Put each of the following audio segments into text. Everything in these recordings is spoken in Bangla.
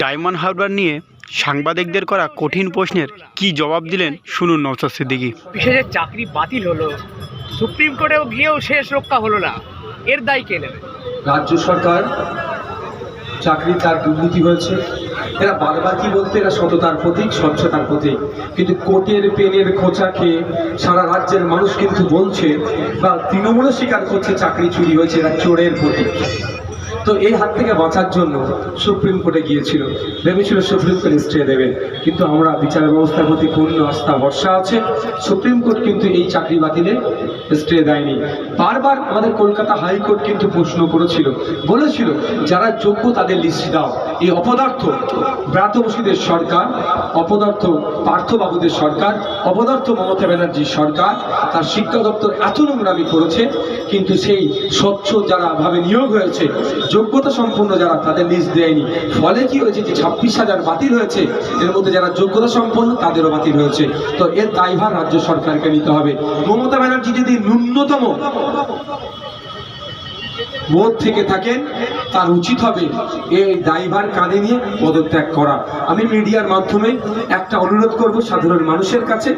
ডায়মন্ড হারবার নিয়ে সাংবাদিকদের করা কঠিন প্রশ্নের কি জবাব দিলেন শুনুন নওসাদ সিদ্দিকী। বিশেষের চাকরি বাতিল হলো সুপ্রিম কোর্টেও গিয়েও শেষ রক্ষা হলো না। এর দায় কে নেবে? রাজ্য সরকার চাকরি তার দুর্নীতি হয়েছে। এরা বারবার কি বলতে এরা সততার প্রতীক স্বচ্ছতার প্রতীক। কিন্তু কোটের পেনের খোঁচা খেয়ে সারা রাজ্যের মানুষ কিন্তু বলছে বা তৃণমূলও স্বীকার করছে চাকরি চুরি হয়েছে এরা চোরের প্রতীক। তো এই হাত থেকে বাঁচার জন্য সুপ্রিম কোর্টে গিয়েছিল। ভেবেছিল সুপ্রিম কোর্ট স্টে দেবেন। কিন্তু আমরা বিচার ব্যবস্থার প্রতি পূর্ণ আস্থা, ভরসা আছে। সুপ্রিম কোর্ট কিন্তু এই চাকরি বাতিলে স্টে দেয়নি। বারবার আমাদের কলকাতা হাইকোর্ট কিন্তু প্রশ্ন করেছিল। বলেছিল, যারা যোগ্য তাদের লিস্ট দাও। এই অপদার্থ ব্রাত বসুদের সরকার, অপদার্থ পার্থবাবুদের সরকার, অপদার্থ মমতা ব্যানার্জির সরকার, তার শিক্ষা দপ্তর এত নোংরামি করেছে, কিন্তু সেই স্বচ্ছ যারা ভাবে নিয়োগ হয়েছে যোগ্যতা সম্পন্ন যারা তাদের লিস্ট দেয়নি। ফলে কি হয়েছে যে ছাব্বিশ হাজার বাতিল হয়েছে। এর মধ্যে যারা যোগ্যতা সম্পন্ন, তাদেরও বাতিল হয়েছে। তো এর দায়ভার রাজ্য সরকারকে নিতে হবে। মমতা ব্যানার্জি যদি ন্যূনতম বোধ থেকে থাকেন, তার উচিত হবে এই ড্রাইভার কাঁধে নিয়ে পদত্যাগ করা। আমি মিডিয়ার মাধ্যমে একটা অনুরোধ করব সাধারণ মানুষের কাছে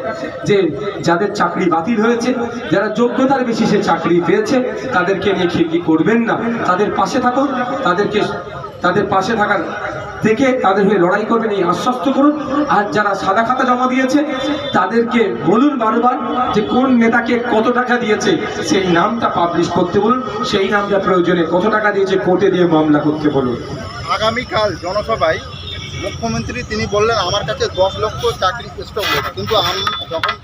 যে, যাদের চাকরি বাতিল হয়েছে, যারা যোগ্যতার বেশি সে চাকরি পেয়েছে, তাদেরকে নিয়ে খিল্লি করবেন না। তাদের পাশে থাকুন, তাদেরকে, তাদের পাশে থাকার দেখে তাদের হয়ে লড়াই করবেন, এই আশ্বস্ত করুন। আর যারা সাদা খাতা জমা দিয়েছে, তাদেরকে বলুন বারবার যে কোন নেতাকে কত টাকা দিয়েছে, সেই নামটা পাবলিশ করতে বলুন। সেই নামটা প্রয়োজনে কত টাকা দিয়েছে, কোর্টে দিয়ে মামলা করতে বলুন। আগামীকাল জনসভায় মুখ্যমন্ত্রী, তিনি বললেন, আমার কাছে দশ লক্ষ চাকরি স্টক কিন্তু আমি যখন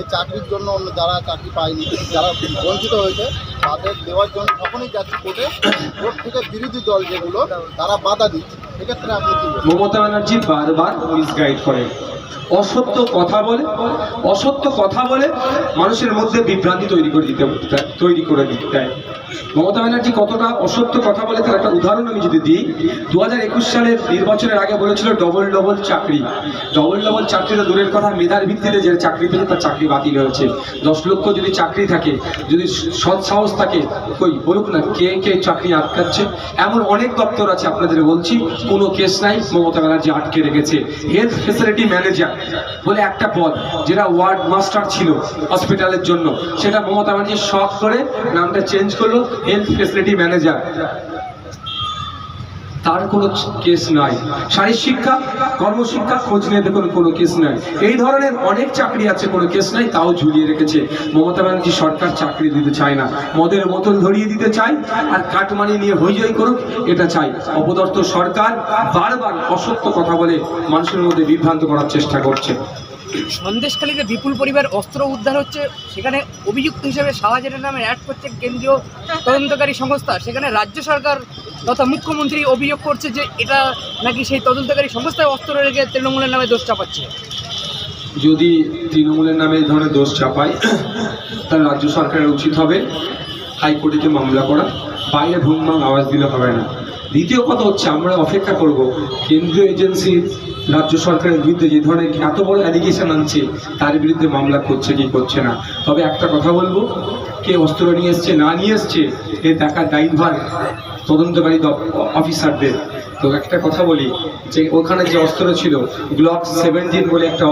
এই চাকরির জন্য অন্য যারা চাকরি পায়নি, যারা বঞ্চিত হয়েছে, তাদের দেওয়ার জন্য তখনই যাচ্ছি কোর্টে। কোর্ট থেকে বিরোধী দল যেগুলো, তারা বাধা দিচ্ছে। মমতা ব্যানার্জি বারবার মিসগাইড করেন অসত্য কথা বলে, অসত্য কথা বলে মানুষের মধ্যে বিভ্রান্তি তৈরি করে দিতে তৈরি করে দিতে দেয় মমতা ব্যানার্জি কতটা অসত্য কথা বলে তার একটা উদাহরণ আমি যদি দিই। দু হাজার একুশ সালের নির্বাচনের আগে বলেছিল ডবল ডবল চাকরি। ডবল ডবল চাকরি তো দূরের কথা, মেধার ভিত্তিতে যে চাকরি পেলে তার চাকরি বাতিল হয়েছে। দশ লক্ষ যদি চাকরি থাকে, যদি সৎ সাহস থাকে, কই বলুক না, কে কে চাকরি আটকাচ্ছে? এমন অনেক দপ্তর আছে আপনাদের বলছি, কোনো কেস নাই, মমতা ব্যানার্জি আটকে রেখেছে। হেলথ ফেসিলিটি ম্যানেজার বলে একটা পদ যেটা ওয়ার্ড মাস্টার ছিল হসপিটালের জন্য। সেটা মমতা ব্যানার্জি শখ করে নামটা চেঞ্জ করল হেলথ ফেসিলিটি ম্যানেজার তার কোনো কেস নাই। শারীর শিক্ষা, কর্মশিক্ষা খোঁজ নিয়ে দেখুন, কোনো কেস নাই। এই ধরনের অনেক চাকরি আছে, কোনো কেস নাই, তাও ঝুলিয়ে রেখেছে। মমতা ব্যানার্জি সরকার চাকরি দিতে চায় না। মদের বোতল ধরিয়ে দিতে চায় আর কাটমানি নিয়ে হইচই করুক, এটা চাই অপদর্থ সরকার বারবার অসত্য কথা বলে মানুষের মধ্যে বিভ্রান্ত করার চেষ্টা করছে। সন্দেশখালীতে বিপুল পরিবার অস্ত্র উদ্ধার হচ্ছে। সেখানে অভিযুক্ত হিসেবে শাহজাহানের নামে অ্যাড করছে কেন্দ্রীয় তদন্তকারী সংস্থা। সেখানে রাজ্য সরকার তথা মুখ্যমন্ত্রী অভিযোগ করছে যে এটা নাকি সেই তদন্তকারী সংস্থায় অস্ত্র রেখে তৃণমূলের নামে দোষ চাপাচ্ছে। যদি তৃণমূলের নামে এই ধরনের দোষ চাপায়, তাহলে রাজ্য সরকারের উচিত হবে হাইকোর্টে মামলা করা। বাইরে ভুমভাং আওয়াজ দিলে হবে না। দ্বিতীয় কথা হচ্ছে আমরা অপেক্ষা করব কেন্দ্রীয় এজেন্সি, রাজ্য সরকারের বিরুদ্ধে যে ধরনের এত বড় অ্যালিগেশন আনছে, তার বিরুদ্ধে মামলা করছে কি করছে না। তবে একটা কথা বলব, কে অস্ত্র নিয়ে এসছে, না নিয়ে এসছে, এ দেখার দায়িত্বভার তদন্তকারী অফিসারদের। তো একটা কথা বলি, যে ওখানে যে অস্ত্র ছিল গ্লক সেভেন্টিন বলে একটা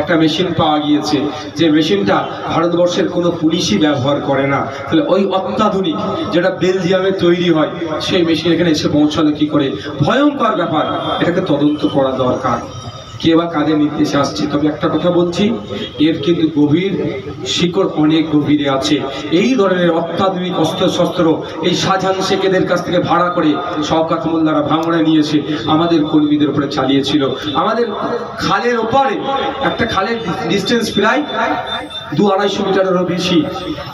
একটা মেশিন পাওয়া গিয়েছে, যে মেশিনটা ভারতবর্ষের কোনো পুলিশই ব্যবহার করে না। তাহলে ওই অত্যাধুনিক যেটা বেলজিয়ামে তৈরি হয়, সেই মেশিন এখানে এসে পৌঁছালো কী করে? ভয়ঙ্কর ব্যাপার। এটাকে তদন্ত করা দরকার। কে বা কাদের নির্দেশে আসছে? তবে একটা কথা বলছি, এর কিন্তু গভীর শিকড় অনেক গভীরে আছে। এই ধরনের অত্যাধুনিক অস্ত্রশস্ত্র এই শাহজাহান শেখেদের কাছ থেকে ভাড়া করে শওকাত মোল্লারা ভাঙড়ে নিয়েছে আমাদের কর্মীদের উপরে চালিয়েছিল। আমাদের খালের ওপরে, একটা খালের ডিস্টেন্স প্রায় দু আড়াইশো মিটারেরও বেশি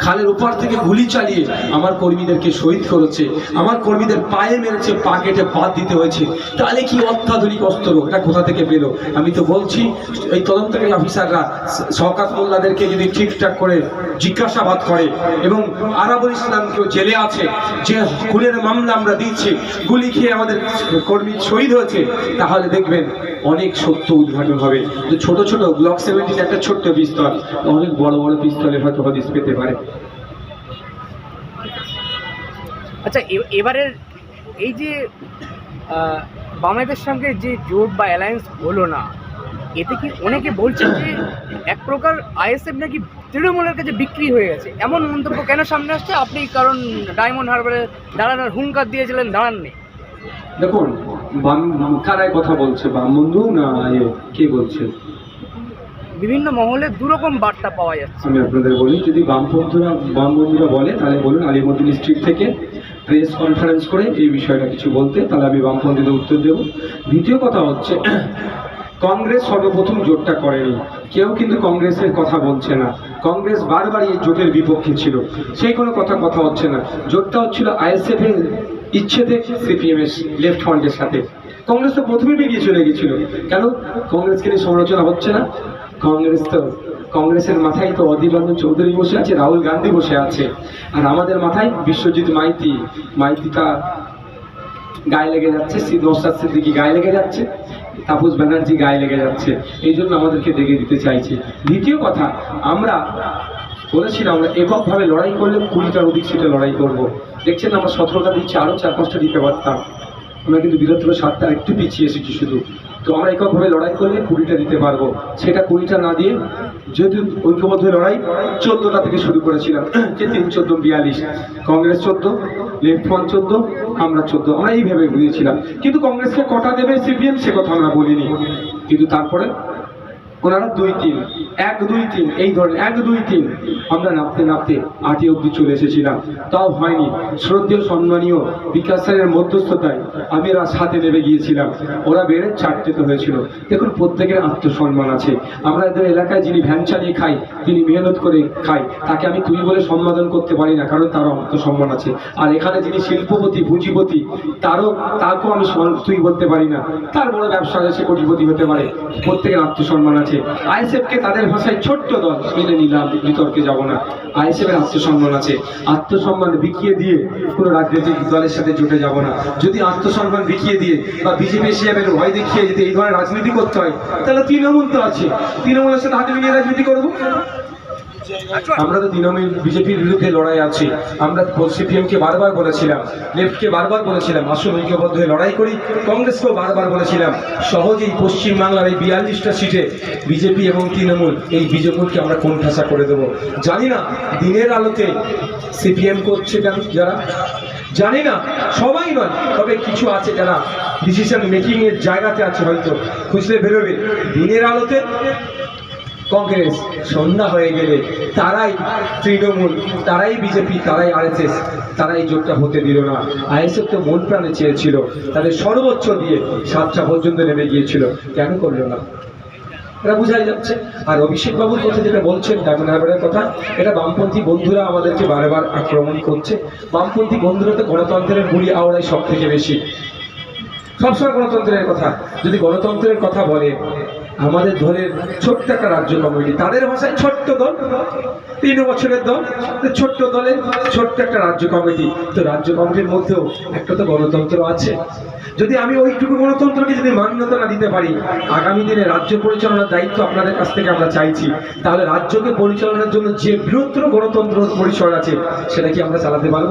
খালের ওপার থেকে গুলি চালিয়ে আমার কর্মীদেরকে শহীদ করেছে। আমার কর্মীদের পায়ে মেরেছে, পা কেটে বাদ দিতে হয়েছে। তাহলে কি অত্যাধুনিক অস্ত্র এটা কোথা থেকে পেল? আমি তো বলছি, এই তদন্তকারী অফিসাররা শওকাত মোল্লাদেরকে যদি ঠিকঠাক করে জিজ্ঞাসাবাদ করে এবং আরাবুল ইসলামকেও জেলে আছে, যে খুনের মামলা আমরা দিচ্ছি, গুলি খেয়ে আমাদের কর্মী শহীদ হয়েছে, তাহলে দেখবেন অনেক সত্য উদ্ঘাটন হবে। ছোট ছোট ব্লক সেভেন্টিন একটা ছোট্ট বিস্তর, অনেক বড় বড় পিস্তলের হয়তো হদিস পেতে পারে। আচ্ছা এবারের এই যে বামেদের সঙ্গে যে জোট বা অ্যালায়েন্স হলো না এতে কি অনেকে বলছে যে এক প্রকার আইএসএফ নাকি তৃণমূলের কাছে বিক্রি হয়ে গেছে? এমন মন্তব্য কেন সামনে আসছে? আপনি কারণ ডায়মন্ড হারবারে দাঁড়ানোর হুঙ্কার দিয়েছিলেন দাঁড়াননি দেখুন বাম কারায় কথা বলছে বাম বন্ধু না কে বলছে? বিভিন্ন মহলে দুরকম বার্তা পাওয়া যাচ্ছে। আমি আপনাদের বলি, যদি বামপন্থীরা বাম বন্ধুরা বলে, তাহলে বলুন আলিমুদ্দিন স্ট্রিট থেকে প্রেস কনফারেন্স করে এই বিষয়টা কিছু বলতে, তাহলে আমি বামপন্থীদের উত্তর দেব। দ্বিতীয় কথা হচ্ছে, কংগ্রেস সর্বপ্রথম জোটটা করেনি। কেউ কিন্তু কংগ্রেসের কথা বলছে না। কংগ্রেস বারবার এই জোটের বিপক্ষে ছিল। সেই কোনো কথা কথা হচ্ছে না। জোটটা হচ্ছিল আইএসএফ এর ইচ্ছেতে সিপিএম এর লেফট ফ্রন্টের সাথে। কংগ্রেস তো প্রথমে বেরিয়ে চলে গেছিল। কেন? কংগ্রেসকে নিয়ে সমালোচনা হচ্ছে না। কংগ্রেস তো, কংগ্রেসের মাথায় তো অধীর রঞ্জন চৌধুরী বসে আছে, রাহুল গান্ধী বসে আছে। আর আমাদের মাথায় বিশ্বজিৎ মাইতি, মাইতিটা গায়ে লেগে যাচ্ছে, সিদ্ধ সিদ্দিকি গায়ে লেগে যাচ্ছে, তাপস ব্যানার্জি গায়ে লেগে যাচ্ছে। এই জন্য আমাদেরকে দেখে দিতে চাইছি। দ্বিতীয় কথা, আমরা বলেছিলাম আমরা এককভাবে লড়াই করলে কুড়িটার অধিক সিটে লড়াই করব। দেখছেন, আমরা সতেরোটা দিচ্ছি, আরও চার পাঁচটা দিতে পারতাম। আমরা কিন্তু বিরোধী সাতটা একটু পিছিয়ে এসেছি শুধু। তো আমরা এককভাবে লড়াই করলে কুড়িটা দিতে পারব। সেটা কুড়িটা না দিয়ে যেহেতু ঐক্যবদ্ধ লড়াই চোদ্দটা থেকে শুরু করেছিলাম। যে তিন, চোদ্দ, বিয়াল্লিশ? কংগ্রেস চোদ্দ, লেফট ফ্রন্ট চোদ্দ, আমরা চোদ্দ। আমরা এইভাবে বুঝেছিলাম কিন্তু কংগ্রেসকে কটা দেবে সিপিএম সে কথা আমরা বলিনি। কিন্তু তারপরে ওনারা দুই তিন এক দুই তিন এই ধরনের এক দুই তিন আমরা নাপতে নাপতে আটে অব্দি চলে এসেছিলাম। তাও হয়নি। শ্রদ্ধেয়, সম্মানীয় বিকাশ স্যারের মধ্যস্থতায় আমি এরা সাথে নেমে গিয়েছিলাম। ওরা বেড়ে চারটেতে হয়েছিল। দেখুন, প্রত্যেকের আত্মসম্মান আছে। আমরা এদের এলাকায় যিনি ভ্যান চালিয়ে খাই, তিনি মেহনত করে খাই, তাকে আমি তুই বলে সম্বোধন করতে পারি না, কারণ তারও আত্মসম্মান আছে। আর এখানে যিনি শিল্পপতি পুঁজিপতি তারও, তাকেও আমি তুই বলতে পারি না। তার বড় ব্যবসা আছে কোটিপতি হতে পারে। প্রত্যেকের আত্মসম্মান আছে। আইএসএফকে তাদের ভাষায় ছোট্ট দল মেনে নিলাম, বিতর্কে যাব না। আইএসএফের আত্মসম্মান আছে। আত্মসম্মান বিকিয়ে দিয়ে কোনো রাজনৈতিক দলের সাথে জুটে যাব না। যদি আত্মসম্মান বিকিয়ে দিয়ে বা বিজেপি সিএমের ভয় দেখিয়ে যদি এই ধরনের রাজনীতি করতে হয়, তাহলে তৃণমূল তো আছে। তৃণমূলের সাথে হাতে মিলিয়ে রাজনীতি করব। আমরা তো তৃণমূল বিজেপির বিরুদ্ধে লড়াই আছি। আমরা সিপিএম কে বারবার বলেছিলাম, লেফটকে বারবার বলেছিলাম, আসুন ঐক্যবদ্ধ হয়ে লড়াই করি। কংগ্রেসকেও বারবার বলেছিলাম, সহজেই পশ্চিমবাংলার এই বিয়াল্লিশটা সিটে বিজেপি এবং তৃণমূল এই বিজেপিকে আমরা কোন কোণঠাসা করে দেবো। জানি না, দিনের আলোতে সিপিএম করছে কেন যারা? জানি না, সবাই নয়, তবে কিছু আছে যারা ডিসিশন মেকিং এর জায়গাতে আছে হয়তো। খুঁজলে বেরোবে। দিনের আলোতে কংগ্রেস সন্ধ্যা হয়ে গেলে তারাই তৃণমূল, তারাই বিজেপি, তারাই আরএসএস, তারাই জোটটা হতে দিল না। আইএসএফ তো মন প্রাণে চেয়েছিল, তাদের সর্বোচ্চ দিয়ে সাতটা পর্যন্ত নেমে গিয়েছিল। কেন করল না? এটা বোঝাই যাচ্ছে। আর অভিষেক বাবুর কথা যেটা বলছেন ডায়মন্ড কথা, এটা বামপন্থী বন্ধুরা আমাদেরকে বারবার আক্রমণ করছে। বামপন্থী বন্ধুরা তো গণতন্ত্রের গুলি আওড়ায় সব থেকে বেশি। সবসময় গণতন্ত্রের কথা, যদি গণতন্ত্রের কথা বলে আমাদের ধরের ছোট্ট একটা রাজ্য কমিটি। তাদের ভাষায় ছোট্ট দল, তিন বছরের দল। ছোট্ট দলে ছোট্ট একটা রাজ্য কমিটি। তো রাজ্য কমিটির মধ্যেও একটা তো গণতন্ত্র আছে। যদি আমি ওইটুকু গণতন্ত্রকে যদি মান্যতা না দিতে পারি, আগামী দিনে রাজ্য পরিচালনার দায়িত্ব আপনাদের কাছ থেকে আমরা চাইছি। তাহলে রাজ্যকে পরিচালনার জন্য যে বৃহত্তর গণতন্ত্র পরিসর আছে, সেটা কি আমরা চালাতে পারব?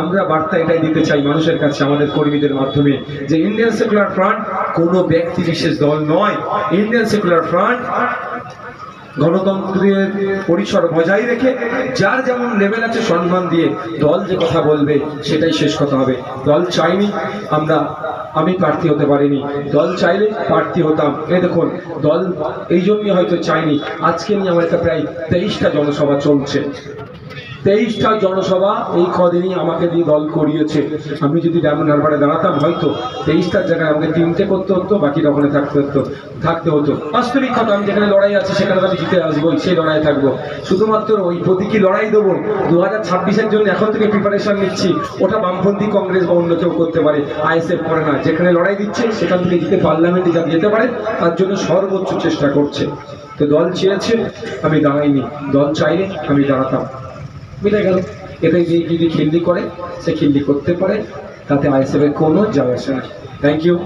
আমরা বার্তা এটাই দিতে চাই মানুষের কাছে, আমাদের কর্মীদের মাধ্যমে, যে ইন্ডিয়ান সেকুলার ফ্রন্ট কোনো ব্যক্তি বিশেষ দল নয়। ইন্ডিয়ান সেকুলার ফ্রন্ট গণতন্ত্রের পরিসর বজায় রেখে যার যেমন লেভেল আছে সম্মান দিয়ে দল যে কথা বলবে, সেটাই শেষ কথা হবে। দল চাইনি আমরা, আমি প্রার্থী হতে পারিনি। দল চাইলে প্রার্থী হতাম। এ দেখুন, দল এই জন্যই হয়তো চাইনি। আজকে নিয়ে আমার একটা প্রায় তেইশটা জনসভা চলছে। তেইশটা জনসভা এই কদিনই আমাকে দিয়ে দল করিয়েছে। আমি যদি ডায়মন্ড হারবারে দাঁড়াতাম, হয়তো তেইশটার জায়গায় আমাকে তিনটে করতে হতো, বাকিটা ওখানে থাকতে হতো থাকতে হতো। বাস্তবিক কথা, আমি যেখানে লড়াই আছে, সেখানে আমি জিতে আসব, সেই লড়াই থাকব। শুধুমাত্র ওই প্রতীকী লড়াই দেবো দু হাজার ছাব্বিশের জন্য এখন থেকে প্রিপারেশন নিচ্ছি। ওটা বামপন্থী কংগ্রেস বা অন্য কেউ করতে পারে, আইএসএফ করে না। যেখানে লড়াই দিচ্ছে, সেখান থেকে জিতে পার্লামেন্টে যা যেতে পারে, তার জন্য সর্বোচ্চ চেষ্টা করছে। তো দল চেয়েছে, আমি দাঁড়াইনি। দল চাইলে আমি দাঁড়াতাম। মিলে গেল। এতে যে যদি খিল্লি করে, সে খিল্লি করতে পারে। তাতে আইএসএফের কোনো যায় আসে না থ্যাংক ইউ